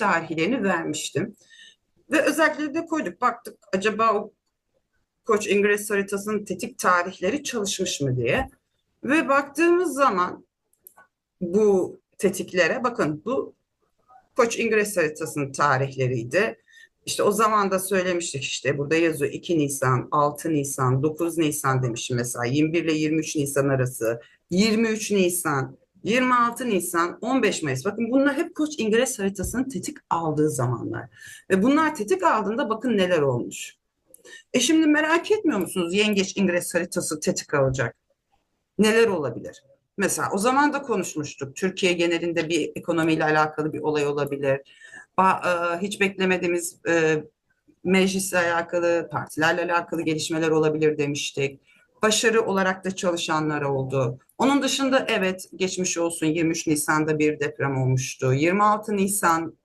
tarihlerini vermiştim. Ve özellikle de koyduk. Baktık acaba o Koç İngiliz haritasının tetik tarihleri çalışmış mı diye. Ve baktığımız zaman bu tetiklere bakın bu Koç İngiliz haritasının tarihleriydi. İşte o zaman da söylemiştik işte burada yazıyor 2 Nisan, 6 Nisan, 9 Nisan demişim mesela 21 ile 23 Nisan arası, 23 Nisan, 26 Nisan, 15 Mayıs. Bakın bunlar hep Koç İngiliz haritasının tetik aldığı zamanlar. Ve bunlar tetik aldığında bakın neler olmuş. E şimdi merak etmiyor musunuz yengeç İngiliz haritası tetik alacak? Neler olabilir? Mesela o zaman da konuşmuştuk. Türkiye genelinde bir ekonomiyle alakalı bir olay olabilir. E, Hiç beklemediğimiz e, meclisle alakalı, partilerle alakalı gelişmeler olabilir demiştik. Başarı olarak da çalışanlar oldu. Onun dışında evet geçmiş olsun 23 Nisan'da bir deprem olmuştu. 26 Nisan